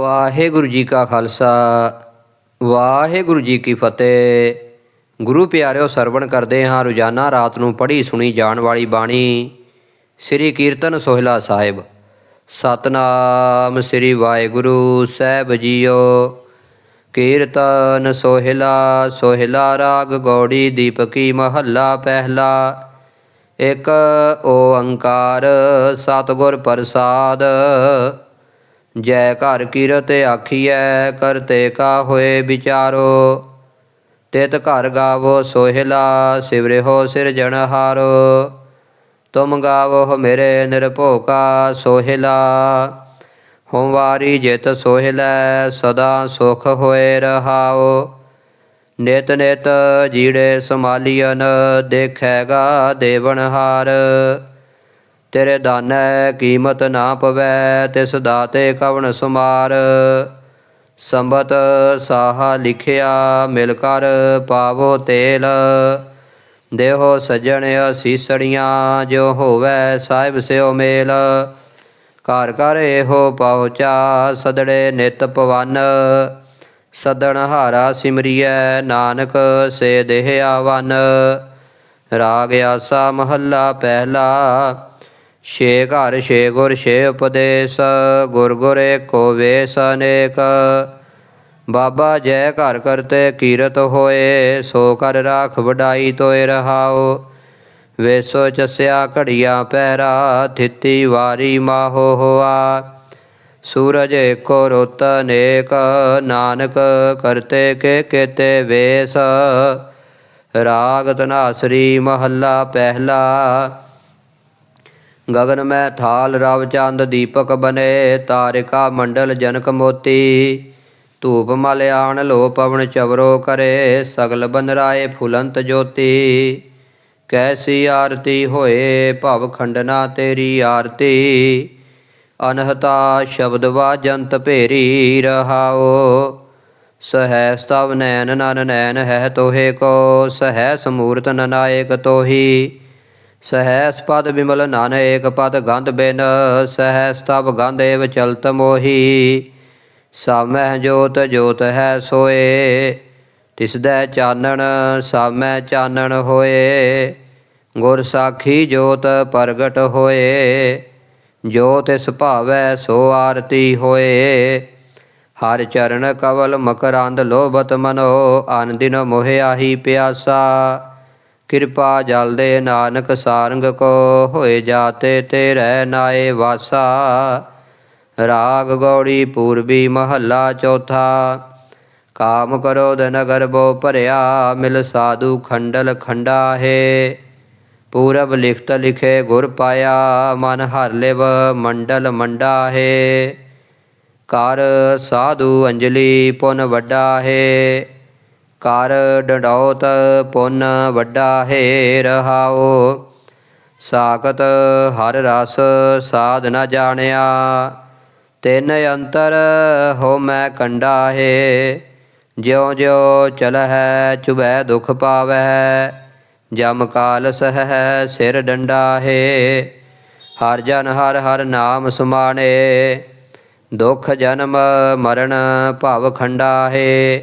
ਵਾਹਿਗੁਰੂ ਜੀ ਕਾ ਖਾਲਸਾ, ਵਾਹਿਗੁਰੂ ਜੀ ਕੀ ਫਤਿਹ। ਗੁਰੂ ਪਿਆਰਿਓ, ਸਰਵਣ ਕਰਦੇ ਹਾਂ ਰੋਜ਼ਾਨਾ ਰਾਤ ਨੂੰ ਪੜ੍ਹੀ ਸੁਣੀ ਜਾਣ ਵਾਲੀ ਬਾਣੀ ਸ੍ਰੀ ਕੀਰਤਨ ਸੋਹਿਲਾ ਸਾਹਿਬ। ਸਤਨਾਮ ਸ੍ਰੀ ਵਾਹਿਗੁਰੂ ਸਾਹਿਬ ਜੀਓ। ਕੀਰਤਨ ਸੋਹਿਲਾ ਸੋਹਿਲਾ ਰਾਗ ਗੌੜੀ ਦੀਪਕੀ ਮਹੱਲਾ ਪਹਿਲਾ। ਇੱਕ ਓੰਕਾਰ ਸਤਿਗੁਰ ਪ੍ਰਸਾਦ ਜੈ ਘਰ ਕੀਰਤ ਆਖੀਐ ਕਰਤੇ ਕਾ ਹੋਏ ਵਿਚਾਰੋ। ਤਿਤ ਘਰ ਗਾਵੋ ਸੋਹਿਲਾ ਸਿਵਰਿਓ ਸਿਰਜਣਹਾਰੋ ਤੁਮ ਗਾਵੋ ਮੇਰੇ ਨਿਰਭਉ ਸੋਹਿਲਾ। ਹੋਵਾਰੀ ਜਿਤ ਸੋਹਿਲੈ, ਸਦਾ ਸੁਖ ਹੋਏ ਰਹਾਓ। ਨਿਤ ਨਿਤ ਜੀੜੇ ਸਮਾਲੀਅਨ ਦੇਖੈਗਾ ਦੇਵਨਹਾਰ ਤੇਰੇ ਦਾਨੈ ਕੀਮਤ ਨਾ ਪਵੈ, ਤਿਸ ਦਾਤੇ ਕਵਣ ਸੁਮਾਰ। ਸੰਬਤ ਸਾਹਾ ਲਿਖਿਆ, ਮਿਲ ਕਰ ਪਾਵੋ ਤੇਲ। ਦੇਹੋ ਸਜਣ ਅਸੀਸੜੀਆਂ, ਜੋ ਹੋਵੈ ਸਾਹਿਬ ਸਿਓ ਮੇਲ। ਘਰ ਘਰ ਇਹੋ ਪਹੁੰਚਾ ਸਦੜੇ ਨਿਤ ਪਵਨ। ਸਦਣ ਹਾਰਾ ਸਿਮਰੀਐ, ਨਾਨਕ ਸੇ ਦੇਹ ਆਵਨ ਰਾਗ ਆਸਾ ਮਹੱਲਾ ਪਹਿਲਾ ਛੇ ਘਰ, ਛੇ ਗੁਰ, ਛੇ ਉਪਦੇਸ਼, ਗੁਰ ਗੁਰ ਏਕੋ ਵੇਸ ਅਨੇਕ। ਬਾਬਾ ਜੈ ਘਰ ਕਰਤੇ ਕੀਰਤ ਹੋਏ, ਸੋ ਕਰ ਰਾਖ ਵਡਾਈ ਤੋਏ ਰਹਾਓ ਵੇਸੋ ਚਸਿਆ ਘੜੀਆਂ ਪਹਿਰਾ, ਥਿੱਤੀ ਵਾਰੀ ਮਾਹੋ ਹੋਆ। ਸੂਰਜ ਏਕੋ ਰੁੱਤ ਅਨੇਕ, ਨਾਨਕ ਕਰਤੇ ਕੇ ਕੇਤੇ ਵੇਸ। ਰਾਗ ਤਨਾਸਰੀ ਮਹੱਲਾ ਪਹਿਲਾ ਗगन ਮੈਂ ਥਾਲ ਰਵ ਚੰਦ ਦੀਪਕ ਬਨੇ, ਤਾਰਿਕਾ ਮੰਡਲ ਜਨਕ ਮੋਤੀ। ਧੂਪ ਮਲ ਆਣ ਲੋ ਪਵਨ ਚਵਰੋ ਕਰੇ, ਸਗਲ ਬਨ ਰਾਏ ਫੁਲੰਤ ਜੋਤੀ। ਕੈਸੀ ਆਰਤੀ ਹੋਏ ਭਵ ਖੰਡਨਾ ਤੇਰੀ ਆਰਤੀ। ਅਨਹਤਾ ਸ਼ਬਦ ਵਾਜੰਤ ਭੇਰੀ ਰਹਾਓ। ਸਹੈ ਸਤਵ ਨੈਨ ਨਨ ਨੈਨ ਹੈ ਤੋਹੇ ਕੋ ਸਹੈ ਸਮੂਰਤ ਨਨਾਇਕ ਤੋਹੀ। ਸਹੈਸ ਪਦ ਬਿਮਲ ਨਾਨ ਏਕ ਪਦ ਗੰਧ ਬਿਨ, ਸਹੈਸ ਤਬ ਗੰਧ ਏਵ ਚਲਤ ਮੋਹੀ। ਸਾਮਹਿ ਜੋਤ ਜੋਤ ਹੈ ਸੋਏ, ਤਿਸਦੈ ਚਾਨਣ ਸਾਮੈ ਚਾਨਣ ਹੋਏ। ਗੁਰ ਸਾਖੀ ਜੋਤ ਪ੍ਰਗਟ ਹੋਏ, ਜੋ ਤਿਸ ਭਾਵੈ ਸੋ ਆਰਤੀ ਹੋਏ। ਹਰ ਚਰਨ ਕਵਲ ਮਕਰੰਦ ਲੋਭਤ ਮਨੋ, ਅਨ ਦਿਨ ਮੋਹਿ ਆਹੀ ਪਿਆਸਾ। ਕਿਰਪਾ ਜਲ ਦੇ ਨਾਨਕ ਸਾਰੰਗ ਕੋ ਹੋਏ ਜਾਤੇ ਤੇਰੇ ਨਾਏ ਵਾਸਾ। ਰਾਗ ਗੌੜੀ ਪੂਰਬੀ ਮਹੱਲਾ ਚੌਥਾ। ਕਾਮ ਕਰੋ ਨਗਰ ਬੋ ਭਰਿਆ, ਮਿਲ ਸਾਧੂ ਖੰਡਲ ਖੰਡਾ ਹੈ ਪੂਰਬ ਲਿਖਤ ਲਿਖੇ ਗੁਰ ਪਾਇਆ, ਮਨ ਹਰ ਲਿਵ ਮੰਡਲ ਮੰਡਾ ਹੈ ਕਰ ਸਾਧੂ ਅੰਜਲੀ ਪੁਨ ਵੱਡਾ ਹੈ ਕਰ ਡੰਡੌਤ ਪੁੰਨ ਵੱਡਾ ਹੈ ਰਹਾਓ ਸਾਖਤ ਹਰ ਰਸ ਸਾਧ ਨ ਜਾਣਿਆ। ਤਿੰਨ ਅੰਤਰ ਹੋ ਮੈਂ ਕੰਡਾ ਹੈ। ਜਿਉ ਜਿਉ ਚਲਹਿ ਚੁਬੈ ਦੁਖ ਪਾਵੈ ਜਮ ਕਾਲ ਸਹਿ ਸਿਰ ਡੰਡਾ ਹੈ। ਹਰ ਜਨ ਹਰ ਹਰ ਨਾਮ ਸਮਾਣੇ। ਦੁਖ ਜਨਮ ਮਰਨ ਭਵ ਖੰਡਾ ਹੈ।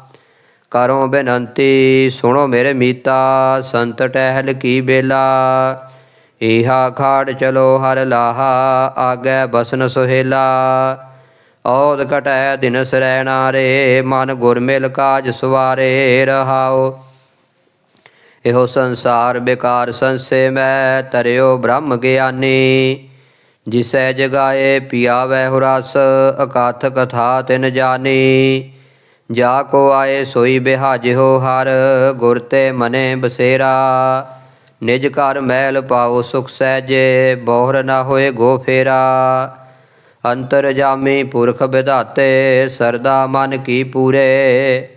ਕਰੋ ਬੇਨੰਤੀ, ਸੁਣੋ ਮੇਰੇ ਮੀਤਾ, ਸੰਤ ਟਹਿਲ ਕੀ ਬੇਲਾ। ਈਹਾ ਖਾੜ ਚਲੋ ਹਰ ਲਾਹਾ, ਆਗੇ ਬਸਨ ਸੁਹੇਲਾ। ਔਦ ਘਟੈ ਦਿਨ ਸਰੈ ਰੇ, ਮਨ ਗੁਰ ਮਿਲ ਕਾਜ ਸਵਾਰੇ ਰਹਾਓ। ਇਹੋ ਸੰਸਾਰ ਬੇਕਾਰ ਸੰਸੇ ਮੈਂ ਤਰਿਓ ਬ੍ਰਹਮ ਗਿਆਨੀ। ਜਿਸੈ ਜਗਾਏ ਪਿਆਵੈ ਹੁਰਸ ਅਕਥ ਕਥਾ ਤਿਨ ਜਾਣੀ ਜਾ ਕੋ ਆਏ ਸੋਈ ਬਿਹਾਜਿਓ ਹਰ, ਗੁਰ ਤੇ ਮਨੇ ਬਸੇਰਾ। ਨਿਜ ਘਰ ਮਹਿਲ ਪਾਓ ਸੁਖ ਸਹਿਜੇ, ਬੋਹਰ ਨਾ ਹੋਏ ਗੋ ਫੇਰਾ। ਅੰਤਰ ਜਾਮੀ ਪੁਰਖ ਵਿਧਾਤੇ ਸਰਦਾ ਮਨ ਕੀ ਪੂਰੇ।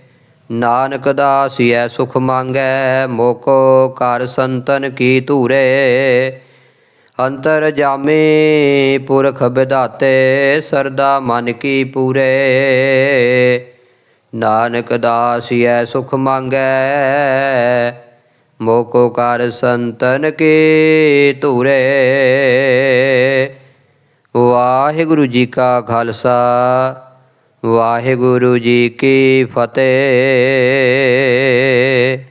ਨਾਨਕ ਦਾਸੀਐ ਸੁਖ ਮੰਗੈ, ਮੋਕੋ ਕਰ ਸੰਤਨ ਕੀ ਧੂਰੇ। ਅੰਤਰ ਜਾਮੀ ਪੁਰਖ ਵਿਧਾਤੇ ਸਰਦਾ ਮਨ ਕੀ ਪੂਰੇ। ਨਾਨਕ ਦਾਸ ਦਾਸੀਐ ਸੁਖ ਮੰਗੈ, ਮੋਕੋ ਕਰ ਸੰਤਨ ਕੀ ਧੂਰੇ। ਵਾਹਿਗੁਰੂ ਜੀ ਕਾ ਖਾਲਸਾ, ਵਾਹਿਗੁਰੂ ਜੀ ਕੀ ਫਤਿਹ।